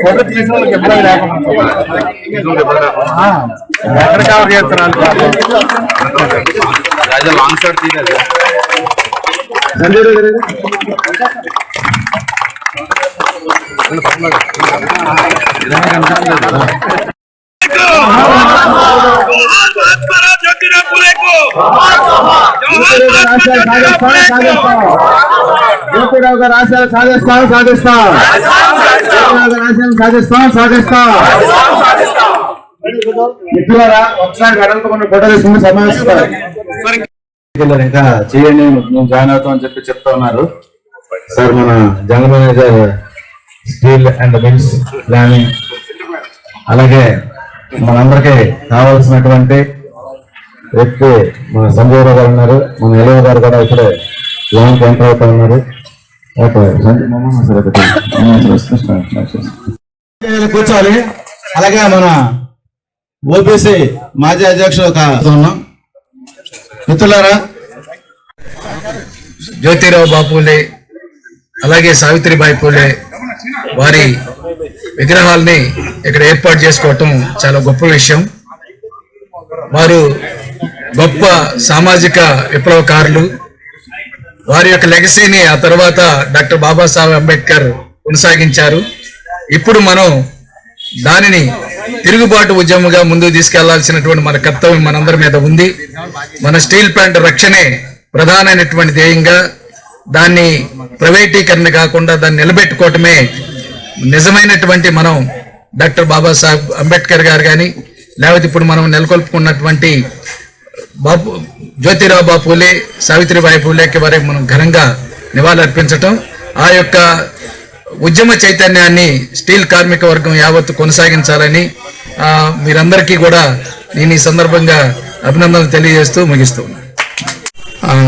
Photo తీసిన వాళ్ళకి ఇబ్బంది లేకుండా ఆ, ఎక్కడ కవర్ చేస్తున్నారు లాంగ్ షాట్ తీయలేదు జ్యోతిరావు గారు ఆశయాలు సాధిస్తాం సాధిస్తాం జ్యోతిరావు గారు ఆశయాలు సాధిస్తాం సాధిస్తాం మిత్రులారా ఒకసారి గడపకుండా ఫోటో తీసుకుని సమావేశిస్తారు ఇంకా చేయండి మేము జాయిన్ అవుతాం అని చెప్పి చెప్తా ఉన్నారు సార్ మన general manager steel and mills planning అలాగే మనందరికీ కావాల్సినటువంటి వ్యక్తి మన సంజయ్ రావు గారు ఉన్నారు మన ఎలవ గారు కూడా ఇప్పుడే లోన్కి ఎంటర్ అవుతా ఉన్నారు. కూర్చోవాలి. అలాగే మన ఓబీసీ మాజీ అధ్యక్షుడు ఒక ఉన్నాం. మిత్రులారా జ్యోతిరావు బాపూలే అలాగే సావిత్రిబాయి పూలే వారి విగ్రహాల్ని ఇక్కడ ఏర్పాటు చేసుకోవటం చాలా గొప్ప విషయం. వారు గొప్ప సామాజిక విప్లవకారులు. వారి యొక్క లెగసీని ఆ తర్వాత డాక్టర్ బాబాసాహెబ్ అంబేద్కర్ కొనసాగించారు. ఇప్పుడు మనం దానిని తిరుగుబాటు ఉద్యమంగా ముందుకు తీసుకెళ్ళాల్సినటువంటి మన కర్తవ్యం మనందరి మీద ఉంది. మన స్టీల్ ప్లాంట్ రక్షణే ప్రధానమైనటువంటి ధ్యేయంగా దాన్ని ప్రైవేటీకరణ కాకుండా దాన్ని నిలబెట్టుకోవటమే నిజమైనటువంటి మనం డాక్టర్ బాబాసాహెబ్ అంబేద్కర్ గారు కానీ లేకపోతే ఇప్పుడు మనం నెలకొల్పుకున్నటువంటి బాపు జ్యోతిరావు బాపు పూలే సావిత్రిబాయి పూలేకి వారికి మనం ఘనంగా నివాళులర్పించటం ఆ యొక్క ఉద్యమ చైతన్యాన్ని స్టీల్ కార్మిక వర్గం యావత్తు కొనసాగించాలని మీరందరికీ కూడా నేను ఈ సందర్భంగా అభినందనలు తెలియజేస్తూ ముగిస్తూ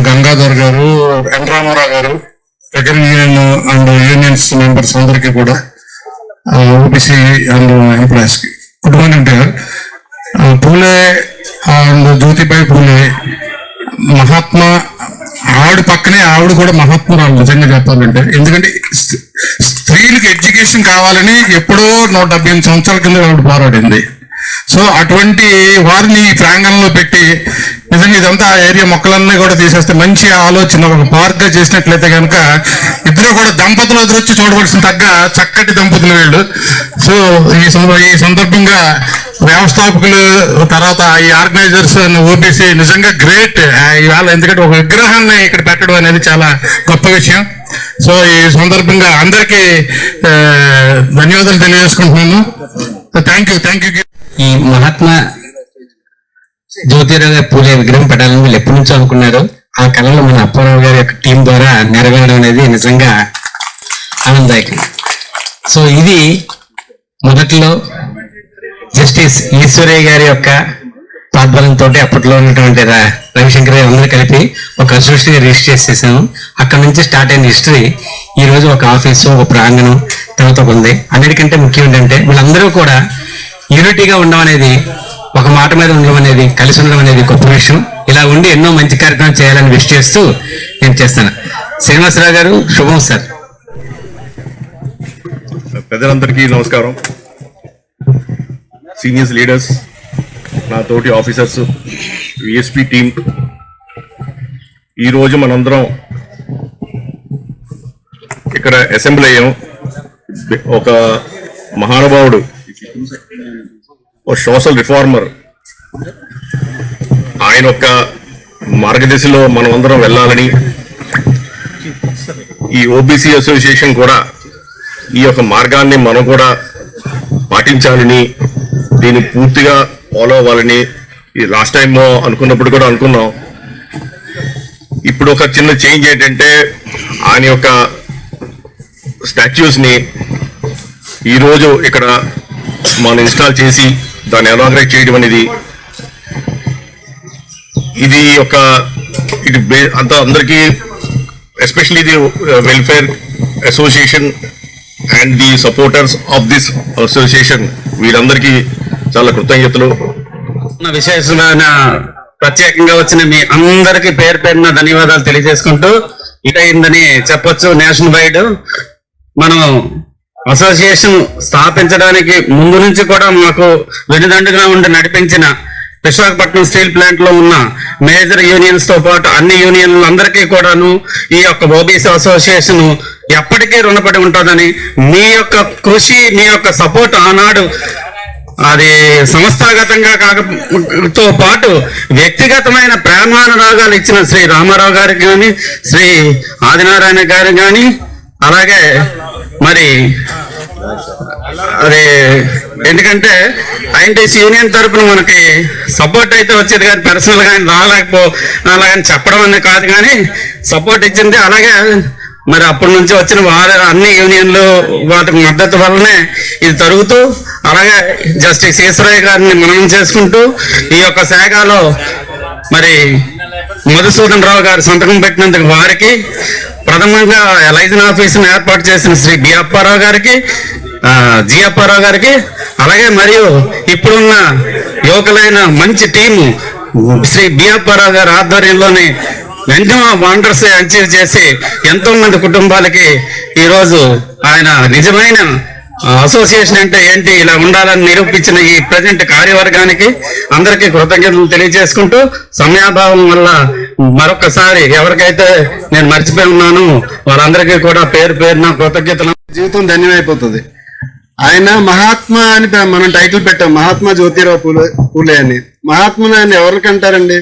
గంగాధర్ గారు ఎన్ రామారావు గారు agri union and unions members అందరికీ కూడా ఓబీసీ అండ్ ఎంప్లాయీస్కి గుడ్ మార్నింగ్ గారు పూలే అండ్ జ్యోతిబాయి పూలే మహాత్మా ఆవిడ పక్కనే ఆవిడ కూడా మహాత్మురాలు నిజంగా చెప్పాలంటే. ఎందుకంటే స్త్రీలకు ఎడ్యుకేషన్ కావాలని ఎప్పుడో నూట డెబ్బై ఎనిమిది సంవత్సరాల కింద ఆవిడ పోరాడింది. సో అటువంటి వారిని ప్రాంగణంలో పెట్టి నిజంగా ఇదంతా ఏరియా మొక్కలన్నీ కూడా తీసేస్తే మంచి ఆలోచన ఒక పార్క్ చేసినట్లయితే కనుక ఇద్దరు కూడా దంపతులు ఎదురొచ్చి చూడవలసిన తగ్గ చక్కటి దంపతులు వీళ్ళు. సో ఈ ఈ సందర్భంగా వ్యవస్థాపకులు తర్వాత ఈ ఆర్గనైజర్స్ ఓబీసీ నిజంగా గ్రేట్. ఇవాళ ఎందుకంటే ఒక విగ్రహాన్ని ఇక్కడ పెట్టడం అనేది చాలా గొప్ప విషయం. సో ఈ సందర్భంగా అందరికీ ధన్యవాదాలు తెలియజేసుకుంటున్నాను. థ్యాంక్ యూ థ్యాంక్ యూ ఈ మహాత్మా జ్యోతిరావు పూజ విగ్రహం పెట్టాలని వీళ్ళు ఎప్పటి నుంచో అనుకున్నారు. ఆ కళలో మన అప్పారావు గారి యొక్క టీం ద్వారా నెరవేరడం అనేది నిజంగా ఆనందదాయకం. సో ఇది మొదట్లో జస్టిస్ ఈశ్వరయ్య గారి యొక్క ప్రాధ్వర్యంతో అప్పట్లో ఉన్నటువంటి రవిశంకర్ గారు అందరూ కలిపి ఒక అసోసియేషన్ రిజిస్టర్ చేసేసాము. అక్కడ నుంచి స్టార్ట్ అయిన హిస్టరీ ఈ రోజు ఒక ఆఫీసు ఒక ప్రాంగణం తర్వాత ఒక ఉంది. అన్నిటికంటే ముఖ్యం ఏంటంటే వీళ్ళందరూ కూడా యూనిటీగా ఉండడం అనేది ఒక మాట మీద ఉండడం అనేది కలిసి ఉండడం అనేది గొప్ప విషయం. ఇలా ఉండి ఎన్నో మంచి కార్యక్రమాలు చేయాలని విష్ చేస్తూ నేను చేస్తాను. శ్రీనివాసరావు గారు శుభం సార్. పెద్దలందరికీ నమస్కారం. సీనియర్స్ లీడర్స్ నా తోటి ఆఫీసర్స్ విఎస్పి టీం ఈరోజు మనందరం ఇక్కడ అసెంబ్లీ అయ్యాం. ఒక మహానుభావుడు ఒక సోషల్ రిఫార్మర్ ఆయన యొక్క మార్గదర్శిలో మనం అందరం వెళ్ళాలని ఈ ఓబీసీ అసోసియేషన్ కూడా ఈ యొక్క మార్గాన్ని మనం కూడా పాటించాలని దీన్ని పూర్తిగా ఫాలో అవ్వాలని ఈ లాస్ట్ టైం అనుకున్నప్పుడు కూడా అనుకున్నాం. ఇప్పుడు ఒక చిన్న చేంజ్ ఏంటంటే ఆయన యొక్క స్టాచ్యూస్ని ఈరోజు ఇక్కడ మనం ఇన్స్టాల్ చేసి దాన్ని ఎలాగరేట్ చేయడం అనేది ఇది ఒక ఇది అంత అందరికీ especially the welfare association and the supporters of this association వీరందరికీ చాలా కృతజ్ఞతలు. విశేషమైన ప్రత్యేకంగా వచ్చిన మీ అందరికి పేరు పేరున ధన్యవాదాలు తెలియజేసుకుంటూ ఇదైందని చెప్పొచ్చు. నేషనల్ వైడ్ మనం అసోసియేషన్ స్థాపించడానికి ముందు నుంచి కూడా మాకు వెనుదండుగా ఉండి నడిపించిన విశాఖపట్నం స్టీల్ ప్లాంట్లో ఉన్న మేజర్ యూనియన్స్తో పాటు అన్ని యూనియన్లు అందరికీ కూడాను ఈ యొక్క ఓబీసీ అసోసియేషన్ ఎప్పటికీ రుణపడి ఉంటుందని మీ యొక్క కృషి మీ యొక్క సపోర్ట్ ఆనాడు అది సంస్థాగతంగా కాకతో పాటు వ్యక్తిగతమైన ప్రేమానురాగాలు ఇచ్చిన శ్రీ రామారావు గారికి కానీ శ్రీ ఆదినారాయణ గారికి కానీ అలాగే మరి అది ఎందుకంటే ఐఎన్టీసీ యూనియన్ తరపున మనకి సపోర్ట్ అయితే వచ్చేది కానీ పర్సనల్ కానీ ఆయన రాలేకపో అలాగని చెప్పడం అనేది కాదు కానీ సపోర్ట్ ఇచ్చింది. అలాగే మరి అప్పటి నుంచి వచ్చిన వారి అన్ని యూనియన్లు వాటికి మద్దతు వల్లనే ఇది జరుగుతూ అలాగే జస్టిస్ ఈశ్వరయ్య గారిని మనం చేసుకుంటూ ఈ యొక్క శాఖలో మరి మధుసూదన్ రావు గారు సంతకం పెట్టినందుకు వారికి ప్రథమంగా ఎలైజన్ ఆఫీసును ఏర్పాటు చేసిన శ్రీ బి అప్పారావు గారికి జి అప్పారావు గారికి అలాగే మరియు ఇప్పుడున్న యువకులైన మంచి టీము శ్రీ బి అప్పారావు గారి ఆధ్వర్యంలోని వెంటనే వాండర్స్ అచీవ్ చేసి ఎంతో మంది కుటుంబాలకి ఈరోజు ఆయన నిజమైన అసోసియేషన్ అంటే ఏంటి ఇలా ఉండాలని నిరూపించిన ఈ ప్రజెంట్ కార్యవర్గానికి అందరికీ కృతజ్ఞతలు తెలియజేసుకుంటూ సమయాభావం వల్ల మరొకసారి ఎవరికైతే నేను మర్చిపోయి ఉన్నాను వాళ్ళందరికీ కూడా పేరు పేరున కృతజ్ఞతలు. జీవితం ధన్యమైపోతుంది. ఆయన మహాత్మా అని మనం టైటిల్ పెట్టాం మహాత్మా జ్యోతిరావు పూలే పూలే అని. మహాత్ముని ఆయన ఎవరికి అంటారండి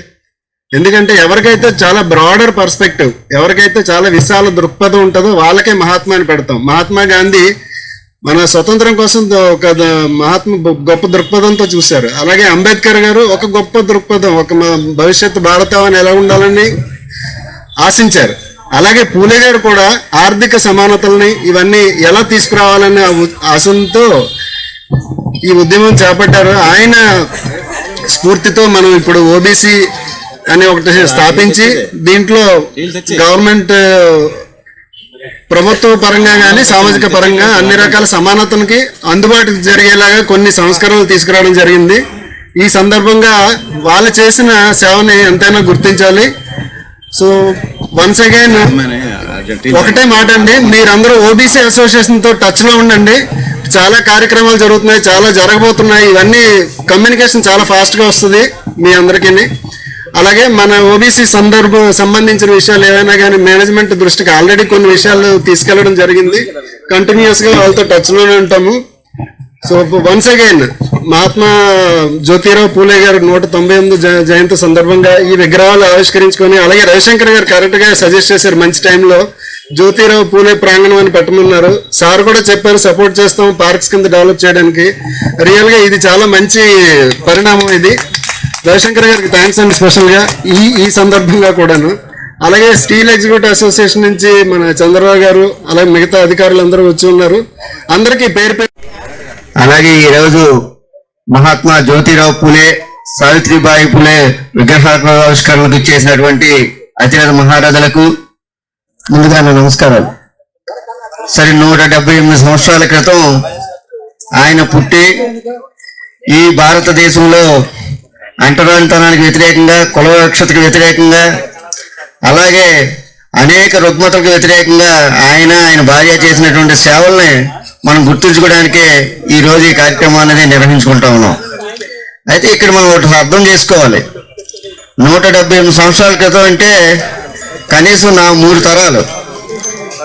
ఎందుకంటే ఎవరికైతే చాలా బ్రాడర్ పర్స్పెక్టివ్ ఎవరికైతే చాలా విశాల దృక్పథం ఉంటుందో వాళ్ళకే మహాత్మా అని పెడతాం. మహాత్మా గాంధీ మన స్వతంత్రం కోసం ఒక మహాత్మ గొప్ప దృక్పథంతో చూశారు. అలాగే అంబేద్కర్ గారు ఒక గొప్ప దృక్పథం ఒక మ- భవిష్యత్తు భారతావని ఎలా ఉండాలని ఆశించారు. అలాగే పూలే గారు కూడా ఆర్థిక సమానతల్ని ఇవన్నీ ఎలా తీసుకురావాలనే ఆశంతో ఈ ఉద్యమం చేపట్టారు. ఆయన స్ఫూర్తితో మనం ఇప్పుడు ఓబీసీ అని ఒకటి స్థాపించి దీంట్లో గవర్నమెంట్ ప్రభుత్వ పరంగా కానీ సామాజిక పరంగా అన్ని రకాల సమానతనికి అందుబాటు జరిగేలాగా కొన్ని సంస్కరణలు తీసుకురావడం జరిగింది. ఈ సందర్భంగా వాళ్ళు చేసిన సేవని ఎంతైనా గుర్తించాలి. సో వన్స్ అగైన్ ఒకటే మాట అండి మీరందరూ ఓబీసీ అసోసియేషన్తో టచ్లో ఉండండి. చాలా కార్యక్రమాలు జరుగుతున్నాయి చాలా జరగబోతున్నాయి. ఇవన్నీ కమ్యూనికేషన్ చాలా ఫాస్ట్గా వస్తుంది మీ అందరికీ అలాగే మన ఓబీసీ సందర్భం సంబంధించిన విషయాలు ఏవైనా కానీ మేనేజ్మెంట్ దృష్టికి ఆల్రెడీ కొన్ని విషయాలు తీసుకెళ్ళడం జరిగింది. కంటిన్యూస్గా వాళ్ళతో టచ్లోనే ఉంటాము. So once again Mahatma Jyotirao Phule గారు నూట తొంభై ఎనిమిది జయంతి సందర్భంగా ఈ విగ్రహాలు ఆవిష్కరించుకొని అలాగే రవిశంకర్ గారు కరెక్ట్గా సజెస్ట్ చేశారు మంచి టైంలో జ్యోతిరావు పూలే ప్రాంగణం అని పెట్టమన్నారు. సార్ కూడా చెప్పారు సపోర్ట్ చేస్తాం పార్క్స్ కింద డెవలప్ చేయడానికి. రియల్గా ఇది చాలా మంచి పరిణామం ఇది. రవిశంకర్ గారికి థ్యాంక్స్ అండి స్పెషల్గా ఈ ఈ సందర్భంగా కూడాను. అలాగే స్టీల్ ఎగ్జిక్యూటివ్ అసోసియేషన్ నుంచి మన చంద్రరావు గారు అలాగే మిగతా అధికారులు అందరూ వచ్చి ఉన్నారు. అందరికీ పేరు పేరు అలాగే ఈరోజు మహాత్మా జ్యోతిరావు పూలే సావిత్రిబాయి పూలే విగ్రహావిష్కరణకు ఇచ్చేసినటువంటి అతిరథ మహారాజులకు ముందుగా నా నమస్కారాలు. సరే నూట డెబ్బై ఎనిమిది సంవత్సరాల క్రితం ఆయన పుట్టి ఈ భారతదేశంలో అంటరానితనానికి వ్యతిరేకంగా కుల వివక్షతకు వ్యతిరేకంగా అలాగే అనేక రుగ్మతలకు వ్యతిరేకంగా ఆయన ఆయన భార్య చేసినటువంటి సేవల్ని మనం గుర్తుంచుకోవడానికి ఈ రోజు ఈ కార్యక్రమం అనేది నిర్వహించుకుంటా ఉన్నాం. అయితే ఇక్కడ మనం ఒకటి అర్థం చేసుకోవాలి. నూట డెబ్బై ఎనిమిది సంవత్సరాల క్రితం అంటే కనీసం నా మూడు తరాలు.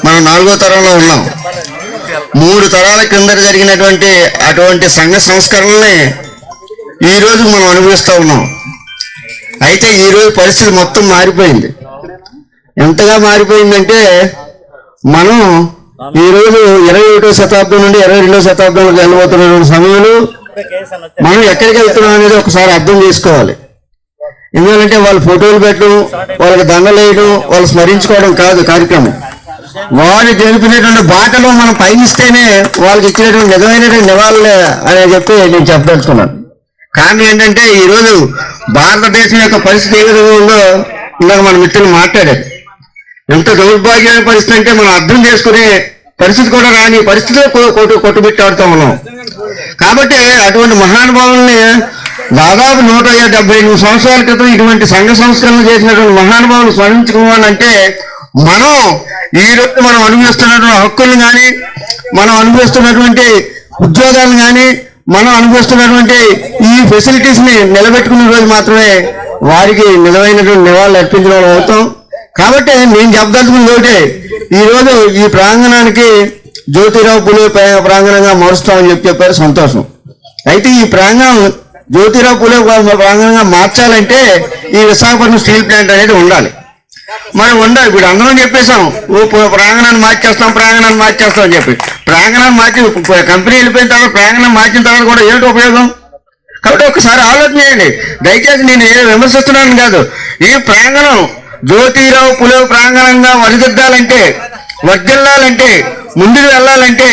మనం నాలుగో తరంలో ఉన్నాం. మూడు తరాల కింద జరిగినటువంటి అటువంటి సంఘ సంస్కరణల్ని ఈ రోజు మనం అనుభవిస్తూ ఉన్నాం. అయితే ఈరోజు పరిస్థితి మొత్తం మారిపోయింది. ఎంతగా మారిపోయిందంటే మనం ఈ రోజు ఇరవై ఒకటో శతాబ్దం నుండి ఇరవై రెండో శతాబ్దంలోకి వెళ్ళబోతున్నటువంటి సమయంలో మనం ఎక్కడికి వెళ్తున్నాం అనేది ఒకసారి అర్థం చేసుకోవాలి. ఎందుకంటే వాళ్ళు ఫోటోలు పెట్టడం వాళ్ళకి దండలు వేయడం వాళ్ళు స్మరించుకోవడం కాదు కార్యక్రమం. వాళ్ళు గెలిపినటువంటి బాటలో మనం పయనిస్తేనే వాళ్ళకి ఇచ్చినటువంటి నిజమైనటువంటి నివాళులే అని చెప్పి నేను చెప్పదలుచుకున్నాను. కారణం ఏంటంటే ఈ రోజు భారతదేశం యొక్క పరిస్థితి ఏ విధంగా ఉందో ఇందాక మన మిత్రులు మాట్లాడారు. ఎంత దౌర్భాగ్యమైన పరిస్థితి అంటే మనం అర్థం చేసుకునే పరిస్థితి కూడా రాని పరిస్థితిలో కొట్టు కొట్టుబెట్టాడుతూ ఉన్నాం. కాబట్టి అటువంటి మహానుభావుల్ని దాదాపు నూట డెబ్బై ఎనిమిది సంవత్సరాల క్రితం ఇటువంటి సంఘ సంస్కరణలు చేసినటువంటి మహానుభావులు స్మరించుకోవాలంటే మనం ఈరోజు మనం అనుభవిస్తున్నటువంటి హక్కులను కానీ మనం అనుభవిస్తున్నటువంటి ఉద్యోగాలను కానీ మనం అనుభవిస్తున్నటువంటి ఈ ఫెసిలిటీస్ని నిలబెట్టుకున్న రోజు మాత్రమే వారికి నిజమైనటువంటి నివాళులు అర్పించిన వాళ్ళు అవుతాం. కాబట్టి నేను చెప్పదలుచుకుంది ఒకటే ఈ రోజు ఈ ప్రాంగణానికి జ్యోతిరావు పులే ప్రాంగణంగా మారుస్తామని చెప్పి చెప్పారు సంతోషం. అయితే ఈ ప్రాంగణం జ్యోతిరావు పులే ప్రాంగణంగా మార్చాలంటే ఈ విశాఖపట్నం స్టీల్ ప్లాంట్ అనేది ఉండాలి. మరి ఉండాలి ఇప్పుడు అందరం చెప్పేశాం ఓ ప్రాంగణాన్ని మార్చేస్తాం ప్రాంగణాన్ని మార్చేస్తాం అని చెప్పి. ప్రాంగణం మార్చి కంపెనీ వెళ్ళిపోయిన తర్వాత ప్రాంగణం మార్చిన తర్వాత కూడా ఏమిటి ఉపయోగం? కాబట్టి ఒకసారి ఆలోచన చేయండి. దయచేసి నేను ఏ విమర్శిస్తున్నాను కాదు. ఈ ప్రాంగణం జ్యోతిరావు పులే ప్రాంగణంగా వరిదిద్దాలంటే వర్దిల్లాలంటే ముందుకు వెళ్ళాలంటే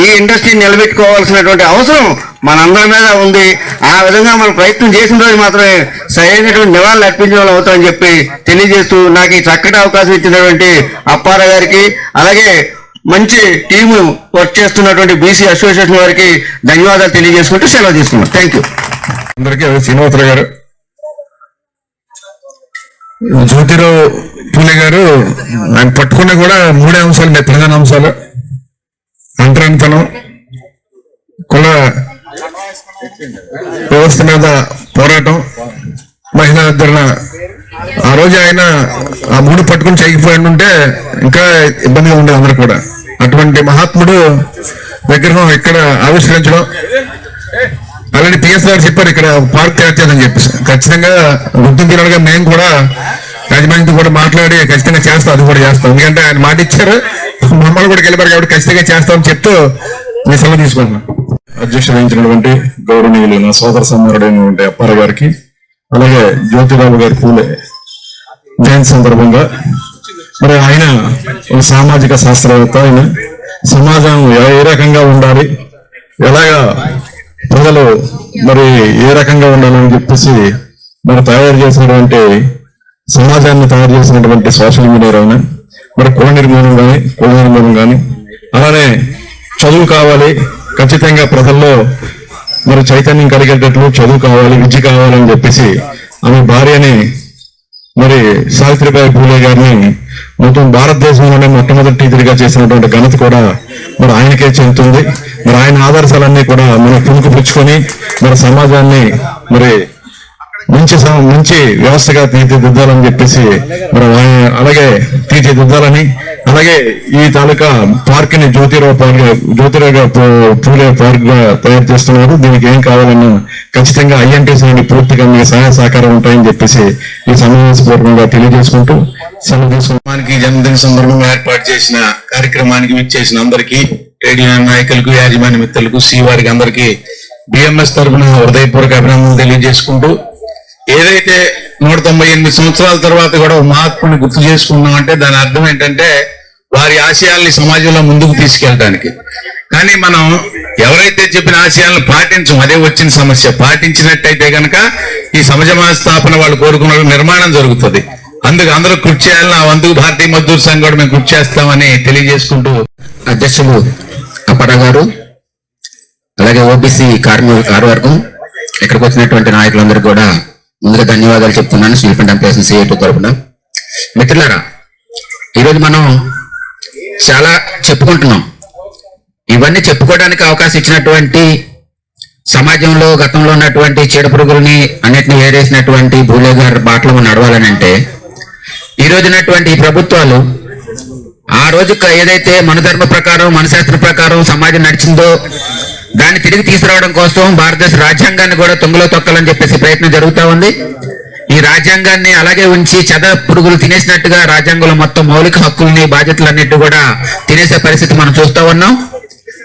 ఈ ఇండస్ట్రీని నిలబెట్టుకోవాల్సినటువంటి అవసరం మనందరి మీద ఉంది. ఆ విధంగా మనం ప్రయత్నం చేసిన రోజు మాత్రమే సరైనటువంటి నివాళులు అర్పించిన వాళ్ళు అవుతామని చెప్పి తెలియజేస్తూ నాకు ఈ చక్కటి అవకాశం ఇచ్చినటువంటి అప్పార గారికి అలాగే మంచి టీము వర్క్ చేస్తున్నటువంటి బీసీ అసోసియేషన్ వారికి ధన్యవాదాలు తెలియజేసుకుంటూ సెలవు తీసుకున్నాం థ్యాంక్ యూ అందరికీ శ్రీనివాసరావు గారు. జ్యోతిరావు పూలే గారు ఆయన పట్టుకున్న కూడా మూడే అంశాలు ఉన్నాయి ప్రధాన అంశాలు. అంటరానితనం కుల వ్యవస్థ మీద పోరాటం మహిళా ధరణ ఆ రోజు ఆయన ఆ మూడు పట్టుకుని చేయకపోయి ఉంటే ఇంకా ఇబ్బందిగా ఉండేది అందరు కూడా. అటువంటి మహాత్ముడు విగ్రహం ఇక్కడ ఆవిష్కరించడం. ఆల్రెడీ పిఎస్ గారు చెప్పారు ఇక్కడ పార్క్ తయారు చేయాలని చెప్పేసి. ఖచ్చితంగా గుర్తింపులుగా మేము కూడా యాజమాన్యంతో కూడా మాట్లాడి ఖచ్చితంగా చేస్తాం అది కూడా చేస్తాం. ఎందుకంటే ఆయన మాట ఇచ్చారు. మమ్మల్ని కూడా గెలిపారు కాబట్టి ఖచ్చితంగా చేస్తామని చెప్తూ మీ సెలవు తీసుకుంటున్నాం అధ్యక్షుడు వహించినటువంటి గౌరవనీయులు నా సోదర సమ్మరుడైనటువంటి అప్పార గారికి అలాగే జ్యోతిబాబు గారి పూలే. జయంతి సందర్భంగా మరి ఆయన ఒక సామాజిక శాస్త్రవేత్త ఆయన సమాజం ఏ- ఏ రకంగా ఉండాలి ఎలాగా ప్రజలు మరి ఏ రకంగా ఉండాలని చెప్పేసి మరి తయారు చేసినటువంటి సమాజాన్ని తయారు చేసినటువంటి సోషల్ మీడియా అయినా మరి కుల నిర్మూలన కానీ కుల నిర్మూలన కానీ అలానే చదువు కావాలి ఖచ్చితంగా ప్రజల్లో మరి చైతన్యం కలిగేటట్లు చదువు కావాలి విద్య కావాలని చెప్పేసి ఆమె భార్యని మరి సావిత్రిబాయి పూలే గారిని మొత్తం భారతదేశంలోనే మొట్టమొదటి టీచర్గా చేసినటువంటి ఘనత కూడా మరి ఆయనకే చెందుతుంది. మరి ఆయన ఆదర్శాలన్నీ కూడా మనం పుణుకు పుచ్చుకొని మరి సమాజాన్ని మరి మంచి మంచి వ్యవస్థగా తీర్చిదిద్దాలని చెప్పేసి మరి అలాగే తీర్చిదిద్దాలని అలాగే ఈ తాలూకా పార్క్ని జ్యోతిరావు పార్క్ జ్యోతిరావు పూ- పూలే పార్క్గా తయారు చేస్తున్నారు. దీనికి ఏం కావాలన్నా ఖచ్చితంగా ఐఎన్టీసీ నుండి పూర్తిగా మీ సహాయ సహకారం ఉంటాయని చెప్పేసి ఈ సమావేశపూర్వకంగా తెలియజేసుకుంటూ సెలవు తీసుకుంటానికి జన్మదిన సందర్భంగా ఏర్పాటు చేసిన కార్యక్రమానికి విచ్చేసిన అందరికీ ట్రేడ్ యూనియన్ నాయకులకు యాజమాన్య మిత్రులకు సి వారికి అందరికీ బిఎంఎస్ తరఫున హృదయపూర్వక అభినందనలు తెలియజేసుకుంటూ ఏదైతే నూట తొంభై ఎనిమిది సంవత్సరాల తర్వాత కూడా మహాత్ముని గుర్తు చేసుకున్నాం అంటే దాని అర్థం ఏంటంటే వారి ఆశయాల్ని సమాజంలో ముందుకు తీసుకెళ్ళడానికి. కానీ మనం ఎవరైతే చెప్పిన ఆశయాలను పాటించం అదే వచ్చిన సమస్య. పాటించినట్టయితే గనక ఈ సమాజ స్థాపన వాళ్ళు కోరుకున్న నిర్మాణం జరుగుతుంది. అందుకు అందరూ కృషి చేయాలని ఆ వంతుకు భారతీయ మజ్దూర్ సంఘం కూడా మేము కృషి చేస్తామని తెలియజేసుకుంటూ అధ్యక్షులు అప్పర గారు అలాగే ఓబీసీ కార్మిక కార్యవర్గం ఇక్కడికి వచ్చినటువంటి నాయకులందరూ కూడా ముందుగా ధన్యవాదాలు చెప్తున్నాను. స్టీల్ ఎంపీఎస్ సిఐటి తరపున. మిత్రులారా ఈరోజు మనం చాలా చెప్పుకుంటున్నాం. ఇవన్నీ చెప్పుకోవడానికి అవకాశం ఇచ్చినటువంటి సమాజంలో గతంలో ఉన్నటువంటి చీడపురుగుల్ని అన్నింటినీ అన్నిటిని ఏరేసినటువంటి భూలే గారి బాటలో నడవాలని అంటే ఈ రోజునటువంటి ప్రభుత్వాలు ఆ రోజు ఏదైతే మన ధర్మ ప్రకారం మన శాస్త్ర ప్రకారం సమాజం నడిచిందో దాన్ని తిరిగి తీసుకురావడం కోసం భారతదేశ రాజ్యాంగాన్ని కూడా తొంగలో తొక్కాలని చెప్పేసి ప్రయత్నం జరుగుతా ఉంది. ఈ రాజ్యాంగాన్ని అలాగే ఉంచి చెద పురుగులు తినేసినట్టుగా రాజ్యాంగంలో మొత్తం మౌలిక హక్కుల్ని బాధ్యతలన్నిటి కూడా తినేసే పరిస్థితి మనం చూస్తా ఉన్నాం.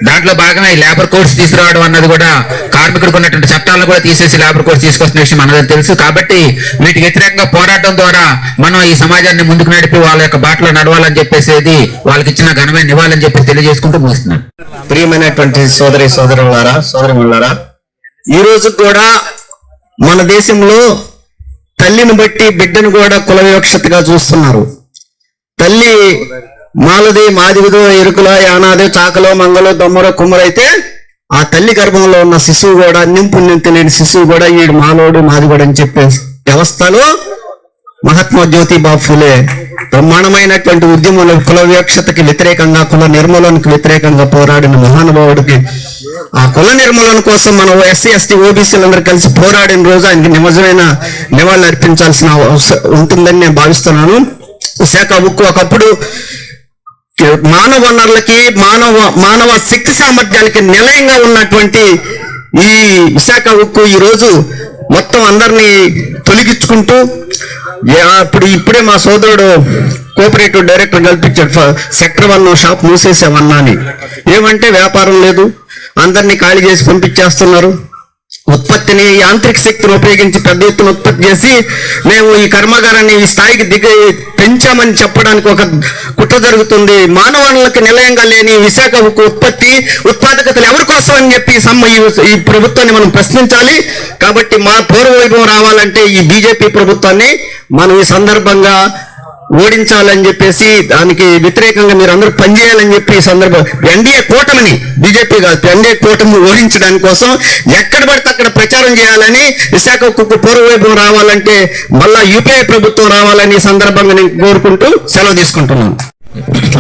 దాంట్లో భాగంగా ఈ లేబర్ కోడ్స్ తీసుకురావడం అన్నది కూడా కార్మికుడికి ఉన్నటువంటి చట్టాలను కూడా తీసేసి లేబర్ కోడ్స్ తీసుకొస్తున్న విషయం మనకు తెలుసు. కాబట్టి వీటికి వ్యతిరేకంగా పోరాటం ద్వారా మనం ఈ సమాజాన్ని ముందుకు నడిపి వాళ్ళ యొక్క బాటలో నడవాలని చెప్పేసేది వాళ్ళకి ఇచ్చిన ఘనమైన నివాళని చెప్పి తెలియజేసుకుంటూ ముగిస్తున్నాను. ప్రియమైనటువంటి సోదరి సోదరులారా సోదరులారా ఈ రోజు కూడా మన దేశంలో తల్లిని బట్టి బిడ్డను కూడా కుల వివక్షతగా చూస్తున్నారు. తల్లి మాలది మాదివిదో ఎరుకుల యానాది చాకలో మంగళో దొమ్మరో కుమ్మరైతే ఆ తల్లి గర్భంలో ఉన్న శిశువు కూడా నింపు తెలియని శిశువు కూడా ఈడు మానవుడు మాదిగోడు అని చెప్పే వ్యవస్థలో మహాత్మా జ్యోతి ఫులే. బ్రహ్మాండమైనటువంటి ఉద్యమంలో కుల వివక్షతకి వ్యతిరేకంగా కుల నిర్మూలనకు వ్యతిరేకంగా పోరాడిన మహానుభావుడికి ఆ కుల నిర్మూలన కోసం మనం ఎస్సీ ఎస్టీ ఓబీసీలందరూ కలిసి పోరాడిన రోజు ఆయనకి నిమజమైన నివాళులు అర్పించాల్సిన అవస- ఉంటుందని నేను భావిస్తున్నాను. శాఖ ఉక్కు ఒకప్పుడు మానవ వనరులకి మానవ మానవ శక్తి సామర్థ్యానికి నిలయంగా ఉన్నటువంటి ఈ విశాఖ ఉక్కు ఈ రోజు మొత్తం అందరినీ తొలగించుకుంటూ ఇప్పుడు ఇప్పుడే మా సోదరుడు కోఆపరేటివ్ డైరెక్టర్ కల్పించాడు సెక్టర్ వన్ షాప్ మూసేసామన్నా అని. ఏమంటే వ్యాపారం లేదు అందరినీ ఖాళీ చేసి పంపించేస్తున్నారు. ఉత్పత్తిని యాంత్రిక శక్తిని ఉపయోగించి పెద్ద ఎత్తున ఉత్పత్తి చేసి మేము ఈ కర్మాగారాన్ని ఈ స్థాయికి దిగ పెంచామని చెప్పడానికి ఒక కుట్ర జరుగుతుంది. మానవాళులకు నిలయంగా లేని విశాఖ ఉత్పత్తి ఉత్పాదకతలు ఎవరి కోసం అని చెప్పి సమ్మ ఈ- ఈ ప్రభుత్వాన్ని మనం ప్రశ్నించాలి. కాబట్టి మా పూర్వ వైభవం రావాలంటే ఈ బీజేపీ ప్రభుత్వాన్ని మనం ఈ సందర్భంగా ఓడించాలని చెప్పేసి దానికి వ్యతిరేకంగా మీరు అందరూ పనిచేయాలని చెప్పి ఈ సందర్భం ఎన్డీఏ కూటమిని బీజేపీ కాదు ఎన్డీఏ కూటమిని ఓడించడానికి కోసం ఎక్కడ పడితే అక్కడ ప్రచారం చేయాలని విశాఖ పూర్వ పూర్వవైభవం రావాలంటే మళ్ళా యూపీఐ ప్రభుత్వం రావాలని సందర్భంగా నేను కోరుకుంటూ సెలవు తీసుకుంటున్నాను.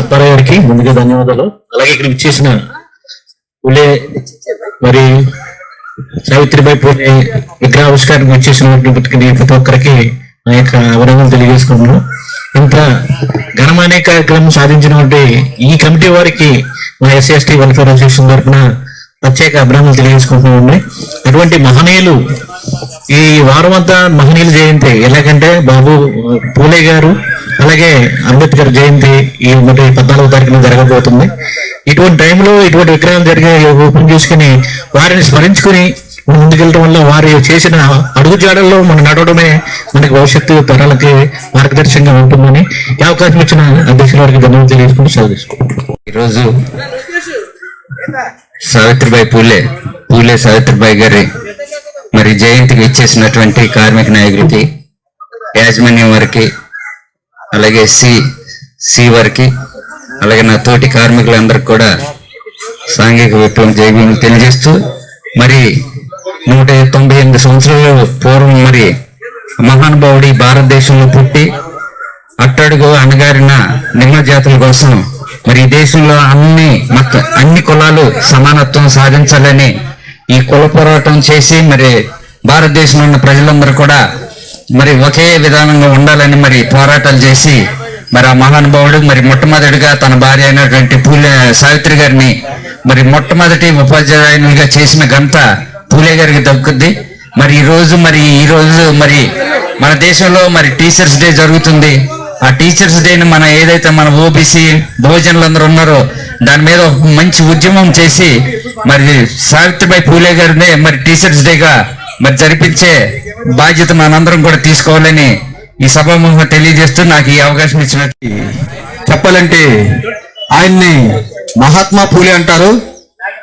అప్పారావు గారికి ముందుగా ధన్యవాదాలు. అలాగే ఇక్కడ ఇచ్చేసిన మరి సావిత్రిబాయి పూలే విగ్రహావిష్కారానికి వచ్చేసినటువంటి ప్రతి ఒక్కరికి నా యొక్క అభినందనలు తెలియజేసుకుంటున్నాను. ఇంత ఘనమైన కార్యక్రమం సాధించినటువంటి ఈ కమిటీ వారికి మా ఎస్సీ ఎస్టీ వెల్ఫేర్ అసోసియేషన్ తరఫున ప్రత్యేక అభినందనలు తెలియజేసుకుంటున్నామండి. అటువంటి మహనీయులు ఈ వారం అంతా మహనీయుల జయంతి ఎలాగంటే బాబు పూలే గారు అలాగే అంబేద్కర్ జయంతి ఈ మరి పద్నాలుగో తారీఖున జరగబోతుంది. ఇటువంటి టైంలో ఇటువంటి విగ్రహాలు జరిగే ఓపెన్ చేసుకుని వారిని స్మరించుకుని మనం ముందుకెళ్ళడం వల్ల వారు చేసిన అడుగుజాడల్లో మనం నడవడమే మనకి భవిష్యత్తు తరాలకి మార్గదర్శకంగా ఉంటుందని ఈ అవకాశం ఇచ్చిన అధ్యక్షుల వారికి ధన్యవాదాలు తెలియజేసుకుంటూ సెలవు ఈరోజు సావిత్రిబాయి పూలే పూలే సావిత్రిబాయి గారి మరి జయంతికి ఇచ్చేసినటువంటి కార్మిక నాయకులకి యాజమాన్యం వారికి అలాగే సి సి వారికి అలాగే నా తోటి కార్మికులందరికి కూడా సాంఘిక విప్లవం జయభీములు తెలియజేస్తూ మరి నూట తొంభై ఎనిమిది సంవత్సరాల పూర్వం మరి మహానుభావుడి భారతదేశంలో పుట్టి అట్టడుగు అణగారిన నిమ్మ జాతుల కోసం మరి ఈ దేశంలో అన్ని మత అన్ని కులాలు సమానత్వం సాధించాలని ఈ కుల పోరాటం చేసి మరి భారతదేశంలో ఉన్న ప్రజలందరూ కూడా మరి ఒకే విధానంగా ఉండాలని మరి పోరాటాలు చేసి మరి ఆ మహానుభావుడు మరి మొట్టమొదటిగా తన భార్య అయినటువంటి పూల సావిత్రి గారిని మరి మొట్టమొదటి ఉపాధ్యాయునిగా చేసిన ఘనత పూలే గారికి దక్కుద్ది. మరి ఈ రోజు మరి ఈ రోజు మరి మన దేశంలో మరి టీచర్స్ డే జరుగుతుంది. ఆ టీచర్స్ డేని మన ఏదైతే మన ఓబీసీ బహుజనులు అందరూ ఉన్నారో దాని మీద మంచి ఉద్యమం చేసి మరి సావిత్రిబాయి పూలే గారినే మరి టీచర్స్ డేగా మరి జరిపించే బాధ్యత మనందరం కూడా తీసుకోవాలని ఈ సభాముఖంగా తెలియజేస్తూ నాకు ఈ అవకాశం ఇచ్చినట్టు చెప్పాలంటే ఆయన్ని మహాత్మా పూలే అంటారు.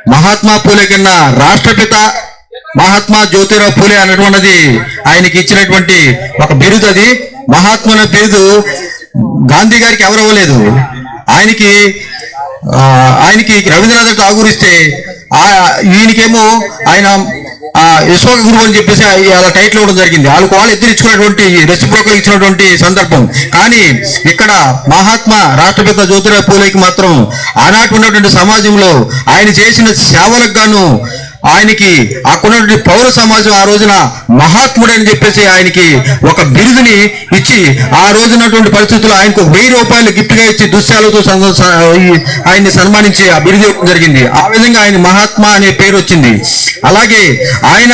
మహాత్మా పూలే కింద రాష్ట్రపిత మహాత్మా జ్యోతిరావు పూలే అనేటువంటిది ఆయనకి ఇచ్చినటువంటి ఒక బిరుదు అది. మహాత్మా అనే బిరుదు గాంధీ గారికి ఎవరు ఇవ్వలేదు ఆయనకి ఆ, ఆయనకి రవీంద్రనాథ్ ఠాగూర్ ఇస్తే ఈయనకేమో ఆయన యశోక గురువు అని చెప్పేసి వాళ్ళ అలా టైటిల్ ఇవ్వడం జరిగింది. వాళ్ళకు వాళ్ళు ఇద్దరు ఇచ్చుకున్నటువంటి రెసిప్రోకల్ ఇచ్చినటువంటి సందర్భం. కానీ ఇక్కడ మహాత్మా రాష్ట్రపిత జ్యోతిరావు పూలేకి మాత్రం ఆనాటి ఉన్నటువంటి సమాజంలో ఆయన చేసిన సేవలకు గాను ఆయనకి అక్కడున్నటువంటి పౌర సమాజం ఆ రోజున మహాత్ముడు అని చెప్పేసి ఆయనకి ఒక బిరుదుని ఇచ్చి ఆ రోజునటువంటి పరిస్థితుల్లో ఆయనకు వెయ్యి రూపాయలు గిఫ్ట్గా ఇచ్చి దుశ్యాలతో ఆయన్ని సన్మానించి ఆ బిరుదు ఇవ్వడం జరిగింది. ఆ విధంగా ఆయన మహాత్మా అనే పేరు వచ్చింది. అలాగే ఆయన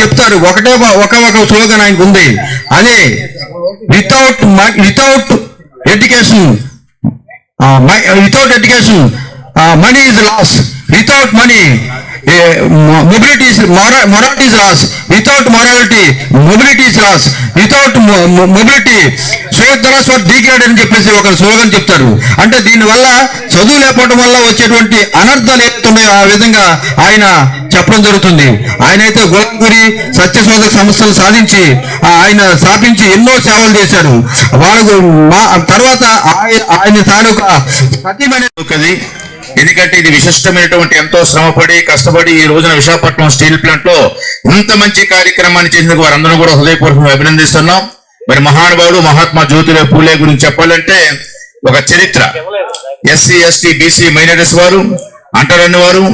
చెప్తారు ఒకటే ఒక- ఒక ఒక స్లోగన్ ఆయనకు ఉంది. అదే without without education without education money is loss without money mobilities moralities loss without morality mobilities loss without mobility so thus what degrade అని చెప్పేసి ఒక స్లోగన్ చెప్తారు. అంటే దీనివల్ల చదువు లేకపోవడం వల్ల వచ్చేటువంటి అనర్థాలు ఏమవుతున్నాయో ఆ విధంగా ఆయన చెప్పడం జరుగుతుంది. ఆయన అయితే గులాంగురి సత్యశోధక సంస్థలు సాధించి ఆయన స్థాపించి ఎన్నో సేవలు చేశారు. వాళ్ళకు మా తర్వాత ఆయన ఆయన తాలూకా సతీమణి ఎందుకంటే ఇది విశిష్టమైనటువంటి ఎంతో శ్రమపడి కష్టపడి ఈ రోజున విశాఖపట్నం స్టీల్ ప్లాంట్లో ఇంత మంచి కార్యక్రమాన్ని చేసినందుకు వారందరూ కూడా హృదయపూర్వకంగా అభినందిస్తున్నాం. మరి మహానుభావుడు మహాత్మా జ్యోతిరావు పూలే గురించి చెప్పాలంటే ఒక చరిత్ర. ఎస్సీ ఎస్టీ బీసీ మైనారిటీస్ వారు అంటరాని వారు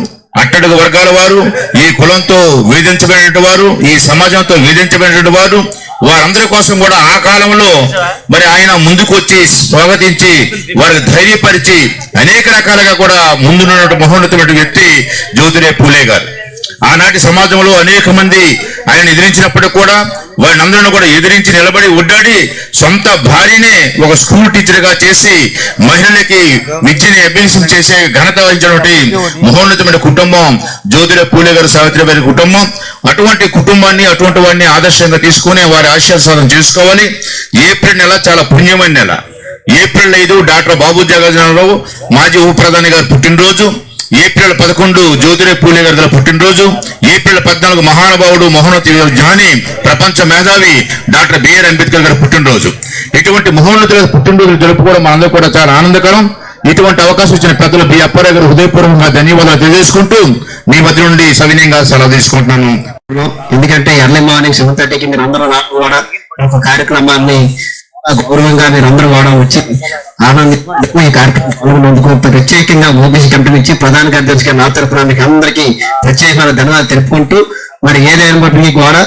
అట్టడుగు వర్గాల వారు ఈ కులంతో వేధించబడినటువంటి వారు ఈ సమాజంతో వేధించబడినటువంటి వారు వారందరి కోసం కూడా ఆ కాలంలో మరి ఆయన ముందుకు వచ్చి స్వాగతించి వారికి ధైర్యపరిచి అనేక రకాలుగా కూడా ముందున్నటువంటి మహోన్నతమైన వ్యక్తి జ్యోతిరే పూలే గారు. ఆనాటి సమాజంలో అనేక మంది ఆయన ఎదిరించినప్పటికీ కూడా వారిని కూడా ఎదిరించి నిలబడి ఒడ్డాడి సొంత భార్యనే ఒక స్కూల్ టీచర్గా చేసి మహిళలకి విద్యని అభ్యసనం చేసే ఘనత వహించినటువంటి మహోన్నతమైన కుటుంబం జ్యోతిరావు పూలే గారు సావిత్రిబాయి కుటుంబం. అటువంటి కుటుంబాన్ని అటువంటి వారిని ఆదర్శంగా తీసుకుని వారి ఆశీర్వాదం చేసుకోవాలి. ఏప్రిల్ నెల చాలా పుణ్యమైన నెల. ఏప్రిల్ ఐదు డాక్టర్ బాబు జగజనరావు మాజీ ఉప ప్రధాని గారు పుట్టినరోజు. ఏప్రిల్ పదకొండు జ్యోతిరే పూలే గారి పుట్టినరోజు ఏప్రిల్ పద్నాలుగు మహానుభావుడు మహోన్నత జ్ఞాని ప్రపంచ మేధావి డాక్టర్ బిఆర్ అంబేద్కర్ గారి పుట్టినరోజు. ఇటువంటి మహోన్నతుల పుట్టినరోజు జరుపుకోవడం మనందరూ కూడా చాలా ఆనందకరం. ఇటువంటి అవకాశం ఇచ్చిన పెద్దలు బి అప్పారావు గారు హృదయపూర్వకంగా ధన్యవాదాలు తెలియజేసుకుంటూ మీ మధ్య నుండి సవినయంగా సెలవు తీసుకుంటున్నాను. ఎందుకంటే ఎర్లీ మార్నింగ్ సెవెన్ థర్టీకి మీరు అందరూ కూడా ఒక కార్యక్రమాన్ని గౌరవంగా మీరు అందరూ కూడా వచ్చి ఆనందించి ఈ కార్యక్రమం పాల్గొన్నందుకు ప్రత్యేకంగా ఓబీసీ కమిటీ నుంచి ప్రధాన కార్యదర్శిగా నా తరఫున మీకు అందరికీ ప్రత్యేకమైన ధన్యవాదాలు తెలుపుకుంటూ మరి ఏదైనప్పటికీ కూడా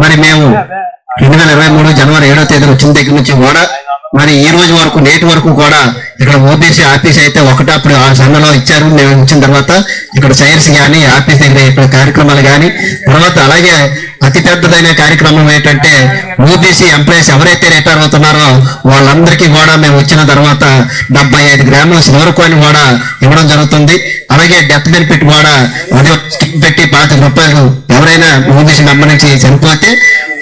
మరి మేము రెండు వేల ఇరవై మూడు జనవరి ఏడో తేదీన వచ్చిన దగ్గర నుంచి కూడా మరి ఈ రోజు వరకు నేటి వరకు కూడా ఇక్కడ ఓబీసీ ఆఫీస్ అయితే ఒకటి అప్పుడు ఆ సంఘంలో ఇచ్చారు. మేము వచ్చిన తర్వాత ఇక్కడ సైన్స్ కానీ ఆఫీస్ దగ్గర ఇక్కడ కార్యక్రమాలు కానీ తర్వాత అలాగే అతి పెద్దదైన కార్యక్రమం ఏంటంటే ఓబీసీ ఎంప్లాయీస్ ఎవరైతే రిటైర్ అవుతున్నారో వాళ్ళందరికీ కూడా మేము వచ్చిన తర్వాత డెబ్బై ఐదు గ్రాముల సిల్వర్ కాయిన్ కూడా ఇవ్వడం జరుగుతుంది. అలాగే డెత్ బెనిఫిట్ కూడా అదే పెట్టి పాతిక రూపాయలు ఎవరైనా ఓబీసీ మెంబర్ నుంచి చనిపోతే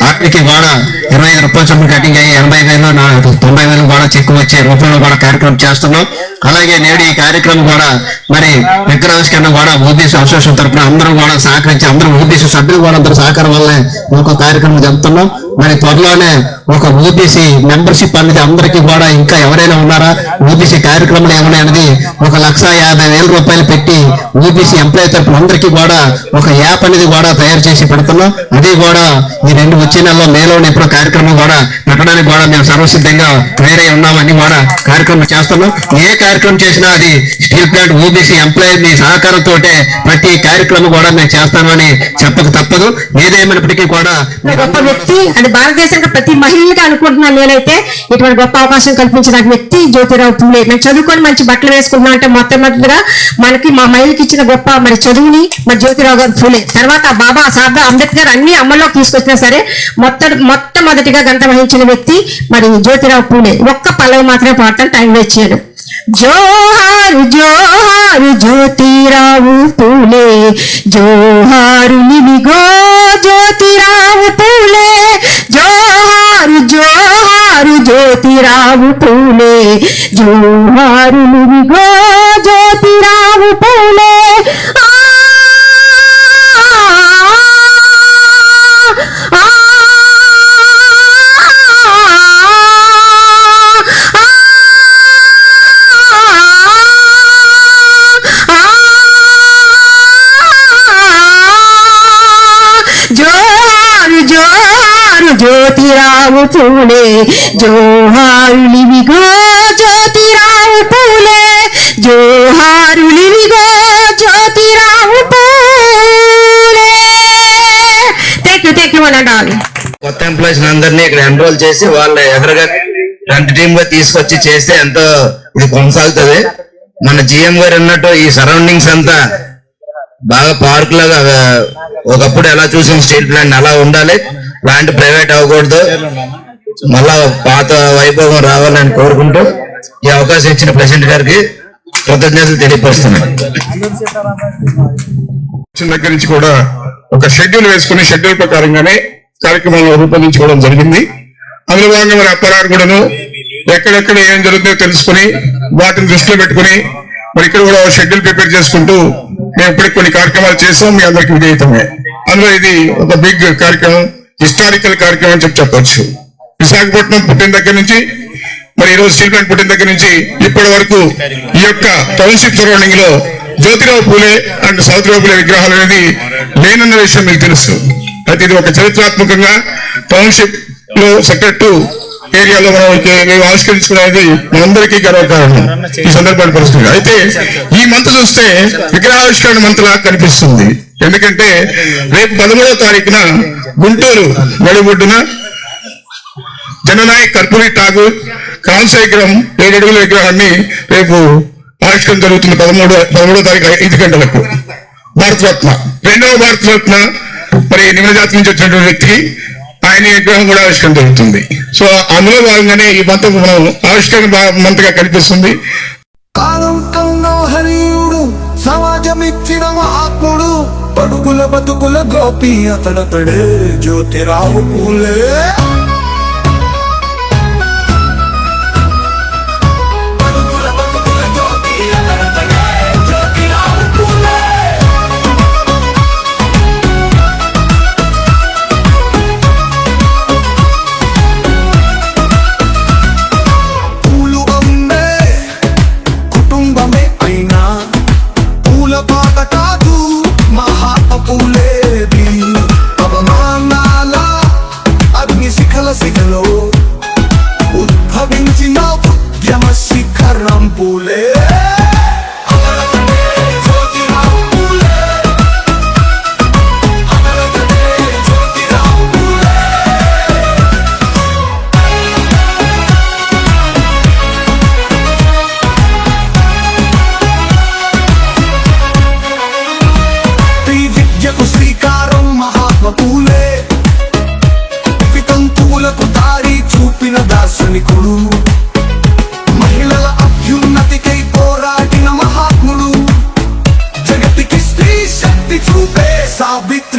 వాటికి కూడా ఇరవై ఐదు రూపాయల చొప్పున కటింగ్ అయ్యి ఎనభై వేలు నా తొంభై వేలు కూడా చెక్కు వచ్చే రూపంలో కూడా కార్యక్రమం చేస్తున్నాం. అలాగే నేడు ఈ కార్యక్రమం కూడా మరి విగ్రహావిష్కరణ కూడా ఓబీసీ అసోసియేషన్ తరఫున అందరం కూడా సహకరించి అందరం ఓబీసీ సభ్యులు కూడా అందరూ సహకారం వల్లే ఒక కార్యక్రమం జరుపుతున్నాం. మరి త్వరలోనే ఒక ఓబీసీ మెంబర్షిప్ అనేది అందరికీ కూడా ఇంకా ఎవరైనా ఉన్నారా? ఓబీసీ కార్యక్రమాలు ఏమైనా అనేది ఒక లక్ష యాభై వేల రూపాయలు పెట్టి ఓబీసీ ఎంప్లాయీ తరఫున అందరికీ కూడా ఒక యాప్ అనేది కూడా తయారు చేసి పెడుతున్నాం. అది కూడా ఈ రెండు వచ్చే నెలలో మేలోని ఇప్పుడు కార్యక్రమం కూడా పెట్టడానికి కూడా మేము సర్వసిద్ధంగా తయారై ఉన్నామని కూడా కార్యక్రమం చేస్తున్నాం. ఏ కార్యక్రమం చేసినా అది స్టీల్ ప్లాంట్ ఓబీసీ ఎంప్లాయీ మీ సహకారంతో ప్రతి కార్యక్రమం కూడా మేము చేస్తామని చెప్పక తప్పదు. ఏదేమైనప్పటికీ కూడా గొప్ప వ్యక్తి అంటే భారతదేశంలో ప్రతి మహిళకి అనుకుంటున్నాను నేనైతే. ఇటువంటి గొప్ప అవకాశం కల్పించిన వ్యక్తి జ్యోతిరావు పూలే. మేము చదువుకొని మంచి బట్టలు వేసుకుంటున్నాం అంటే మొట్టమొదటిగా మనకి మా మహిళకి ఇచ్చిన గొప్ప మరి చదువుని మరి జ్యోతిరావు గారు పూలే. తర్వాత బాబా సాహెబ్ అంబేద్కర్ అన్ని అమల్లోకి తీసుకొచ్చినా సరే మొత్తం మొట్టమొదటిగా గంట వహించిన వ్యక్తి మరి జ్యోతిరావు పూలే. ఒక్క పల్లవి మాత్రమే పాడతాను టైం వేస్ట్ చేయడం జోహారు జోహారు జ్యోతిరావు పూలే జోహారు నిమిగో జ్యోతిరావు పూలే జోహారు జోహారు జ్యోతిరావు పూలే జోహారు నిమిగో జ్యోతిరావు పూలే జ్యోతిరావు పూలే జోహారు లివిగో Jyotirao Phule జోహారు Jyotirao Phule. Thank you thank you అనండి కొత్త ఎంప్లాయీస్ అందరినీ ఇక్కడ ఎన్రోల్ చేసి వాళ్ళ ఎదురుగా ఫ్రంట్ టీమ్గా తీసుకొచ్చి చేస్తే ఎంతో ఇది కొనసాగుతుంది. మన జిఎం గారు అన్నట్టు ఈ సరౌండింగ్స్ అంతా బాగా పార్క్ లాగా ఒకప్పుడు ఎలా చూసిన స్టీల్ ప్లాంట్ అలా ఉండాలి. ప్లాంట్ ప్రైవేట్ అవ్వకూడదు. మళ్ళా పాత వైభవం రావాలని కోరుకుంటూ ఈ అవకాశం ఇచ్చిన ప్రెసిడెంట్ గారికి కృతజ్ఞతలు తెలియపరుస్తున్నాను. దగ్గర నుంచి కూడా ఒక షెడ్యూల్ వేసుకుని షెడ్యూల్ ప్రకారంగానే కార్యక్రమాలను రూపొందించుకోవడం జరిగింది. అందులో భాగంగా మరి అప్పారారు కూడాను ఎక్కడెక్కడ ఏం జరుగుతుందో తెలుసుకుని వాటిని దృష్టిలో పెట్టుకుని మరి ఇక్కడ కూడా షెడ్యూల్ ప్రిపేర్ చేసుకుంటూ మేము ఇప్పటికి కొన్ని కార్యక్రమాలు చేసాం మీ అందరికి విజయితమే అందులో ఇది ఒక బిగ్ కార్యక్రమం హిస్టారికల్ కార్యక్రమం అని చెప్పి చెప్పచ్చు. విశాఖపట్నం పుట్టిన దగ్గర నుంచి మరి ఈ రోజు స్టీల్ ప్లాంట్ పుట్టిన దగ్గర నుంచి ఇప్పటి వరకు ఈ యొక్క టౌన్షిప్ సరౌండింగ్లో జ్యోతిరావు పూలే అండ్ సావిత్రిరావు పూలే విగ్రహాలు అనేది లేనన్న విషయం మీకు తెలుసు. అయితే ఇది ఒక చరిత్రాత్మకంగా టౌన్షిప్లో సెక్టర్ టూ ఏరియాలో మనం ఇక- మేము ఆవిష్కరించుకునేది మనందరికీ గర్వకారణం ఈ సందర్భాన్ని పరిస్థితి అయితే ఈ మంత్ చూస్తే విగ్రహావిష్కరణ మంత్లా కనిపిస్తుంది. ఎందుకంటే రేపు పదమూడవ తారీఖున గుంటూరు నడిబొడ్డున జననాయక్ కర్పూరి ఠాగూర్ కాంస్య విగ్రహం అడుగుల విగ్రహాన్ని రేపు ఆవిష్కరణ జరుగుతుంది పదమూడు పదమూడో తారీఖు ఐదు గంటలకు. భారతరత్న రెండవ భారతరత్న మరి నిమ్మజాతి నుంచి వచ్చినటువంటి వ్యక్తికి ఆయన విగ్రహం కూడా ఆవిష్కరణ జరుగుతుంది. సో అందులో భాగంగానే ఈ మంత్ మనం ఆవిష్కరణ మంతగా కనిపిస్తుంది. కాలం కన్నా సమాజమిచ్చిన మహాత్ముడు పడుకుల బతుకుల గోపి అతడతడే జ్యోతిరావు పూలే. I'll be